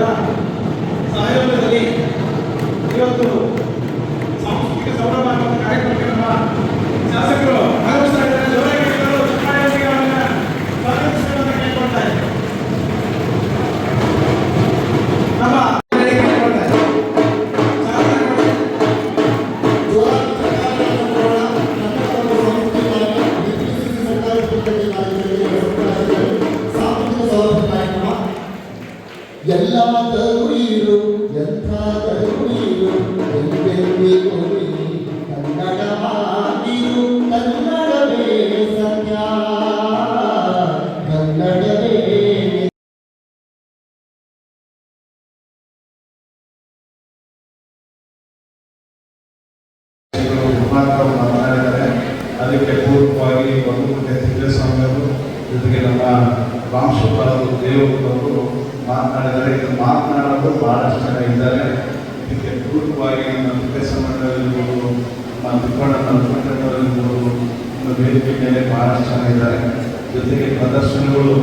ಅವರ ಸಹಯೋಗದಲ್ಲಿ ಇವತ್ತು ಸಾಂಸ್ಕೃತಿಕ ಸಂಭ್ರಮ ಕಾರ್ಯಕ್ರಮ ಎಲ್ಲಾದರೂ ಎಂಥ ಇರು ಎಂದೆಂದಿಗೂ ಕನ್ನಡ ಮಾತಿರು ಕನ್ನಡವೇ ಸತ್ಯ ಕನ್ನಡವೇ ಅದಕ್ಕೆ ಪೂರ್ವವಾಗಿ ಒಂದು ಜೊತೆಗೆ ನಮ್ಮ ರಾಮಶಿವಪಾಲ್ ದೇವರು ಮಾತನಾಡಿದ್ದಾರೆ ಇದು ಮಾತನಾಡಲು ಬಹಳಷ್ಟು ಜನ ಇದ್ದಾರೆ. ಇದಕ್ಕೆ ಪೂರ್ವವಾಗಿ ನಮ್ಮ ವಿಕಾಸ ಮಂಡಳಿರ್ಬೋದು ನಮ್ಮ ತಿಪ್ಪಣ್ಣ ಮಂತ್ರಿಗಳಿರ್ಬೋದು ನಮ್ಮ ವೇದಿಕೆ ಮೇಲೆ ಬಹಳಷ್ಟು ಜನ ಇದ್ದಾರೆ. ಜೊತೆಗೆ ಪ್ರದರ್ಶನಗಳು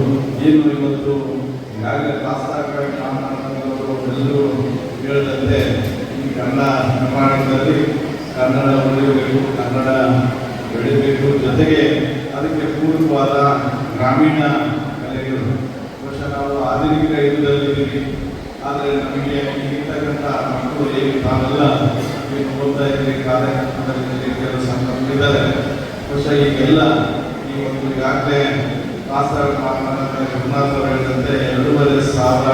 ಏನು ಇವತ್ತು ಈಗಾಗಲೇ ಶಾಸ್ತ್ರಾರ್ಥ ಮಾತನಾಡುವಂಥವರು ಎಲ್ಲರೂ ಹೇಳಿದಂತೆ ಈ ಕನ್ನಡ ಪ್ರಮಾಣದಲ್ಲಿ ಕನ್ನಡ ಉಳಿಯಬೇಕು ಕನ್ನಡ ಬೆಳಿಬೇಕು. ಜೊತೆಗೆ ಅದಕ್ಕೆ ಪೂರ್ವವಾದ ಗ್ರಾಮೀಣ ಕಲೆಗಳು ಇದ್ದೀವಿ ಕಾರ್ಯಕ್ರಮದಲ್ಲಿ ಎಲ್ಲ ಬಹುಶಃ ಈಗೆಲ್ಲ ಈ ಒಂದು ಈಗಾಗಲೇ ಗುರುನಾಥ್ ಹೇಳಿದಂತೆ ಎರಡೂವರೆ ಸಾವಿರ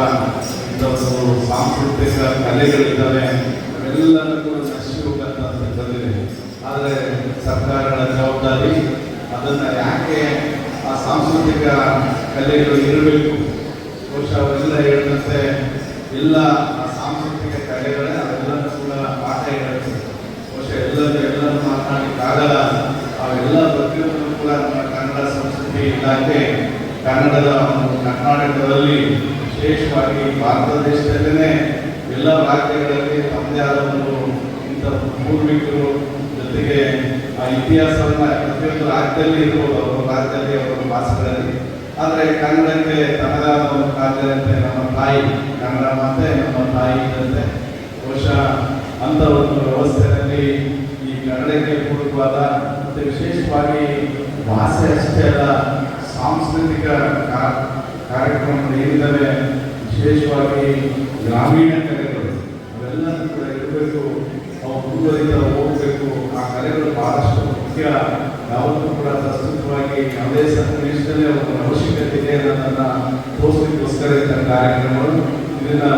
ಇಂಥದ್ದು ಸಾಂಸ್ಕೃತಿಕ ಕಲೆಗಳಿದ್ದಾವೆ ಅವೆಲ್ಲನೂ ಕೂಡ ನಶಿ ಹೋಗಂತ ಬಂದಿದೆ ಆದರೆ ಸರ್ಕಾರಗಳ ಜವಾಬ್ದಾರಿ ಅದನ್ನ ಯಾಕೆ ಆ ಸಾಂಸ್ಕೃತಿಕ ಕಲೆಗಳು ಇರಬೇಕು ಬಹುಶಃ ಅವೆಲ್ಲ ಹೇಳಿದಂತೆ ಎಲ್ಲ ಆ ಸಾಂಸ್ಕೃತಿಕ ಕಲೆಗಳೇ ಅವೆಲ್ಲನೂ ಕೂಡ ಪಾಠ ಹೇಳುತ್ತೆ ಬಹುಶಃ ಎಲ್ಲರೂ ಎಲ್ಲರೂ ಮಾತನಾಡಲಿಕ್ಕಾಗಲ್ಲ ಅವೆಲ್ಲ ಪ್ರತಿಯೊಂದು ಕೂಡ ನಮ್ಮ ಕನ್ನಡ ಸಂಸ್ಕೃತಿ ಇಲಾಖೆ, ಕನ್ನಡದ ಕರ್ನಾಟಕದಲ್ಲಿ ವಿಶೇಷವಾಗಿ ಭಾರತ ದೇಶದಲ್ಲೇ ಎಲ್ಲ ರಾಜ್ಯಗಳಲ್ಲಿ ತಮ್ಮದೇ ಆದ ಒಂದು ಇಂಥ ಪೂರ್ವಿಕರು ಜೊತೆಗೆ ಆ ಇತಿಹಾಸವನ್ನು ಪ್ರತಿಯೊಂದು ರಾಜ್ಯದಲ್ಲಿ ಇರ್ಬೋದು, ಅವರ ರಾಜ್ಯದಲ್ಲಿ, ಅವರ ಭಾಷೆಗಳಲ್ಲಿ ಆದರೆ ಕನ್ನಡಕ್ಕೆ ತನ್ನದಾದ ಒಂದು ರಾಜ್ಯದಂತೆ ನಮ್ಮ ತಾಯಿ, ಕನ್ನಡ ಮಾತೆ, ನಮ್ಮ ತಾಯಿ ಇದ್ದಂತೆ ಬಹುಶಃ ಅಂಥ ಒಂದು ವ್ಯವಸ್ಥೆಯಲ್ಲಿ ಕನ್ನಡಕ್ಕೆ ಪೂರಕವಾದ ಮತ್ತು ವಿಶೇಷವಾಗಿ ಭಾಷೆ ಅಷ್ಟೇ ಅಲ್ಲ ಸಾಂಸ್ಕೃತಿಕ ಕಾರ್ಯಕ್ರಮ ಕಾರ್ಯಕ್ರಮಗಳು ಏನಿದ್ದಾವೆ, ವಿಶೇಷವಾಗಿ ಗ್ರಾಮೀಣ ಕಲೆಗಳು ಅವೆಲ್ಲ ಕೂಡ ಇರಬೇಕು ಅವು ಮುಂದುವರಿತಾ ಹೋಗಬೇಕು. ಆ ಕಲೆಗಳು ಬಹಳಷ್ಟು ಮುಖ್ಯ. ಯಾವತ್ತೂ ಕೂಡ ಪ್ರಸ್ತುತವಾಗಿ ಯಾವುದೇ ಸನ್ನಿವೇಶದಲ್ಲಿ ಒಂದು ಅವಶ್ಯಕತೆ ಇದೆ ಅನ್ನೋದನ್ನು ತೋರಿಸಲಿಕ್ಕೋಸ್ಕರ ಇದ್ದ ಕಾರ್ಯಕ್ರಮಗಳು. ಇದನ್ನು